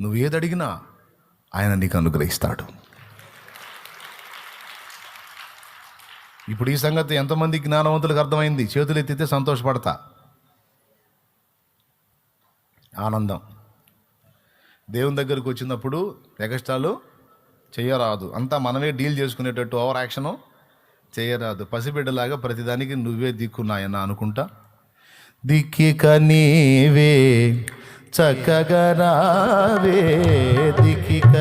నువ్వు ఏది అడిగినా ఆయన నీకు అనుగ్రహిస్తాడు. ఇప్పుడు ఈ సంగతి ఎంతమంది జ్ఞానవంతులకు అర్థమైంది? చేతులు ఎత్తితే సంతోషపడతా. ఆనందం. దేవుని దగ్గరికి వచ్చినప్పుడు ఎగస్టాలు చేయరాదు. అంతా మనమే డీల్ చేసుకునేటట్టు ఓవర్ యాక్షను చేయరాదు. పసిబిడ్డలాగా ప్రతిదానికి నువ్వే దిక్కున్నాయన్న అనుకుంటా. దిక్కిక నీవే చక్కగా రావే దిక్కిక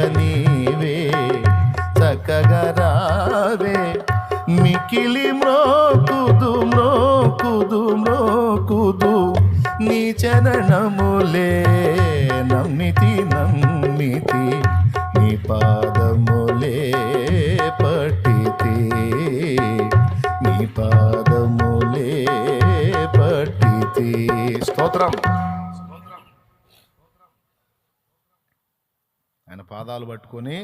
చక్కగా రావే మికిలి మ్రోకుదు మ్రోకుదు మ్రోకుదు. నీ చరణములే నమ్మితి నమ్మితి. నీ పాదములే పట్టితి. నీ పాదములే పట్టితి. స్తోత్రం. ఆయన పాదాలు పట్టుకొని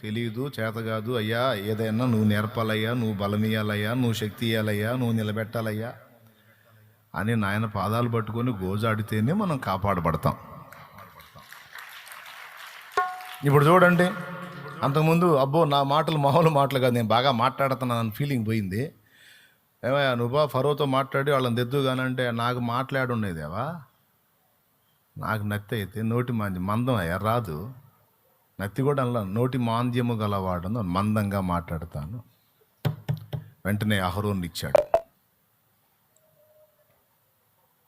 తెలియదు చేత కాదు అయ్యా ఏదైనా నువ్వు నేర్పాలయ్యా నువ్వు బలమియాలయ్యా నువ్వు శక్తి ఇవ్వాలయ్యా నువ్వు నిలబెట్టాలయ్యా అని నాయన పాదాలు పట్టుకొని గోజాడితేనే మనం కాపాడబడతాం. ఇప్పుడు చూడండి అంతకుముందు అబ్బో నా మాటలు మామూలు మాటలు కాదు నేను బాగా మాట్లాడుతున్నాను ఫీలింగ్ పోయింది. ఏమయ్యా నువ్వు ఫరోతో మాట్లాడి వాళ్ళని తెద్దు కానంటే నాకు మాట్లాడుండేదేవా? నాకు నత్తి అయితే నోటి మంది మందం అయ్యా రాదు. నత్తి కూడా నోటి మాంద్యము గలవాడను మందంగా మాట్లాడతాను. వెంటనే అహరోన్ ఇచ్చాడు.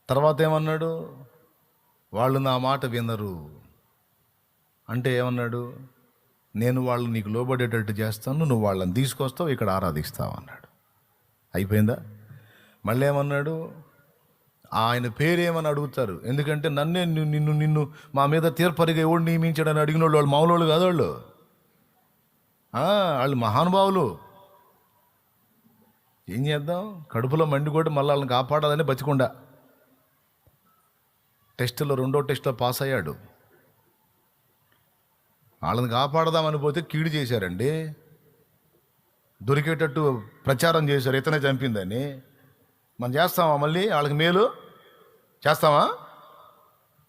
తర్వాత ఏమన్నాడు? వాళ్ళు నా మాట వినరు. అంటే ఏమన్నాడు? నేను వాళ్ళు నీకు లోబడేటట్టు చేస్తాను నువ్వు వాళ్ళని తీసుకొస్తావు ఇక్కడ ఆరాధిస్తావు అన్నాడు. అయిపోయిందా? మళ్ళీ ఏమన్నాడు? ఆయన పేరేమని అడుగుతారు. ఎందుకంటే నన్నే నిన్ను నిన్ను మా మీద తీర్పరిగా ఎవడు నియమించాడని అడిగిన వాళ్ళు వాళ్ళు మామూలు కాదు వాళ్ళు. వాళ్ళు మహానుభావులు. ఏం చేద్దాం? కడుపులో మండి కూడా మళ్ళీ వాళ్ళని కాపాడాలని బతికుండా. టెస్టులో రెండో టెస్ట్లో పాస్ అయ్యాడు. వాళ్ళని కాపాడదామని పోతే కీడు చేశారండి. దొరికేటట్టు ప్రచారం చేశారు. ఇతనే చంపిందని. మనం చేస్తామా మళ్ళీ? వాళ్ళకి మేలు? చేస్తావా?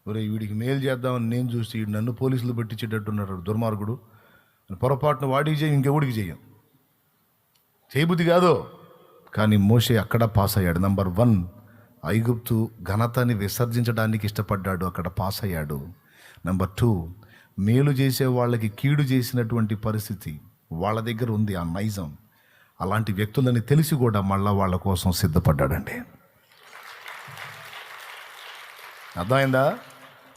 ఒరే వీడికి మేలు చేద్దామని నేను చూసి వీడు నన్ను పోలీసులు పెట్టించేటట్టున్నాడు దుర్మార్గుడు. పొరపాటున వాడికి చేయి ఇంకెవడికి చేయం? చేయబుద్ధి కాదు. కానీ మోషే అక్కడ పాస్ అయ్యాడు. నంబర్ వన్ ఐగుప్తు ఘనతని విసర్జించడానికి ఇష్టపడ్డాడు. అక్కడ పాస్ అయ్యాడు. నంబర్ టూ మేలు చేసే వాళ్ళకి కీడు చేసినటువంటి పరిస్థితి వాళ్ళ దగ్గర ఉంది ఆ నైజం. అలాంటి వ్యక్తులని తెలిసి కూడా మళ్ళా వాళ్ళ కోసం సిద్ధపడ్డాడండి. అర్థమైందా?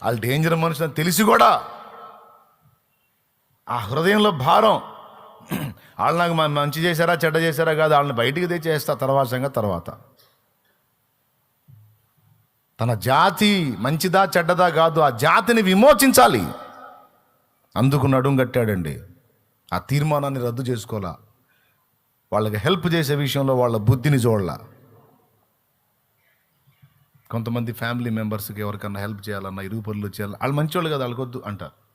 వాళ్ళు డేంజర్ మనుషులని తెలిసి కూడా ఆ హృదయంలో భారం. వాళ్ళు నాకు మంచి చేశారా చెడ్డ చేశారా కాదు వాళ్ళని బయటికి తెచ్చేస్తా తర్వాత సంగతి తర్వాత. తన జాతి మంచిదా చెడ్డదా కాదు ఆ జాతిని విమోచించాలి. అందుకు నడుం కట్టాడండి. ఆ తీర్మానాన్ని రద్దు చేసుకోవాలా. వాళ్ళకి హెల్ప్ చేసే విషయంలో వాళ్ళ బుద్ధిని చూడాల కొంతమంది ఫ్యామిలీ మెంబర్స్కి ఎవరికన్నా హెల్ప్ చేయాలన్నా ఇరుగు పనులు చేయాలి వాళ్ళు మంచివాళ్ళు కదా వాళ్ళకొద్దు అంటారు.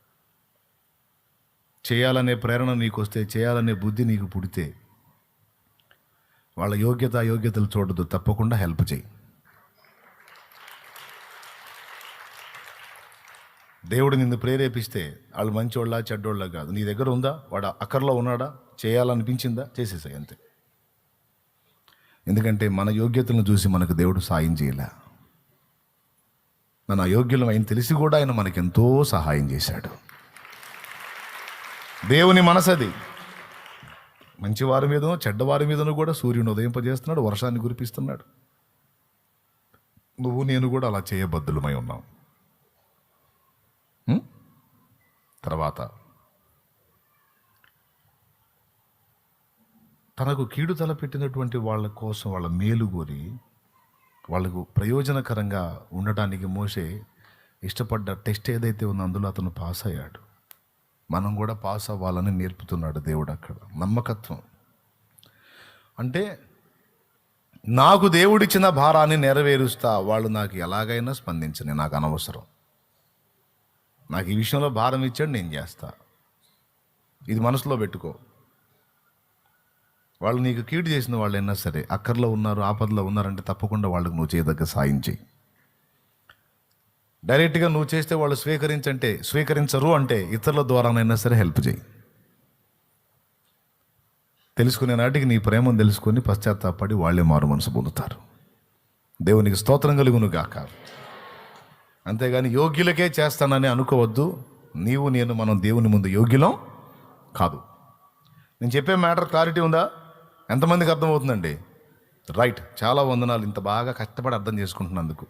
చేయాలనే ప్రేరణ నీకు వస్తే చేయాలనే బుద్ధి నీకు పుడితే వాళ్ళ యోగ్యత యోగ్యతలు చూడదు తప్పకుండా హెల్ప్ చేయి. దేవుడు నిన్ను ప్రేరేపిస్తే వాళ్ళు మంచోళ్ళ చెడ్డోళ్ళ కాదు. నీ దగ్గర ఉందా? వాడు అక్కర్లో ఉన్నాడా? చేయాలనిపించిందా? చేసేసాయి అంతే. ఎందుకంటే మన యోగ్యతలను చూసి మనకు దేవుడు సాయం చేయలే. మన అయోగ్యులం ఆయన తెలిసి కూడా ఆయన మనకెంతో సహాయం చేశాడు. దేవుని మనసది. మంచివారి మీదనో చెడ్డవారి మీదనో కూడా సూర్యుని ఉదయింపజేస్తున్నాడు వర్షాన్ని కురిపిస్తున్నాడు. నువ్వు నేను కూడా అలా చేయబద్దులమై ఉన్నాం. తర్వాత తనకు కీడు తలపెట్టినటువంటి వాళ్ళ కోసం వాళ్ళ మేలు కోరి వాళ్ళకు ప్రయోజనకరంగా ఉండటానికి మోసే ఇష్టపడ్డ టెస్ట్ ఏదైతే ఉందో అందులో అతను పాస్ అయ్యాడు. మనం కూడా పాస్ అవ్వాలని నేర్పుతున్నాడు దేవుడు అక్కడ. నమ్మకత్వం. అంటే నాకు దేవుడిచ్చిన భారాన్ని నెరవేరుస్తా వాళ్ళు నాకు ఎలాగైనా స్పందించని నాకు అనవసరం. నాకు ఈ విషయంలో భారం ఇచ్చాడు నేను చేస్తా. ఇది మనసులో పెట్టుకో. వాళ్ళు నీకు కీడు చేసిన వాళ్ళు అయినా సరే అక్కర్లో ఉన్నారు ఆపదలో ఉన్నారంటే తప్పకుండా వాళ్ళకు నువ్వు చేయదగ్గ సాయం చేయి. డైరెక్ట్గా నువ్వు చేస్తే వాళ్ళు స్వీకరించంటే స్వీకరించరు అంటే ఇతరుల ద్వారానైనా సరే హెల్ప్ చేయి. తెలుసుకునే నాటికి నీ ప్రేమను తెలుసుకొని పశ్చాత్తాపడి వాళ్ళే మారు మనసు పొందుతారు. దేవునికి స్తోత్రం కలుగును గాక. అంతేగాని యోగ్యులకే చేస్తానని అనుకోవద్దు. నీవు నేను మనం దేవుని ముందు యోగ్యులం కాదు. నేను చెప్పే మ్యాటర్ క్లారిటీ ఉందా? ఎంతమందికి అర్థమవుతుందండి? రైట్ చాలా వందనాలు. ఇంత బాగా కష్టపడి అర్థం చేసుకుంటున్నందుకు.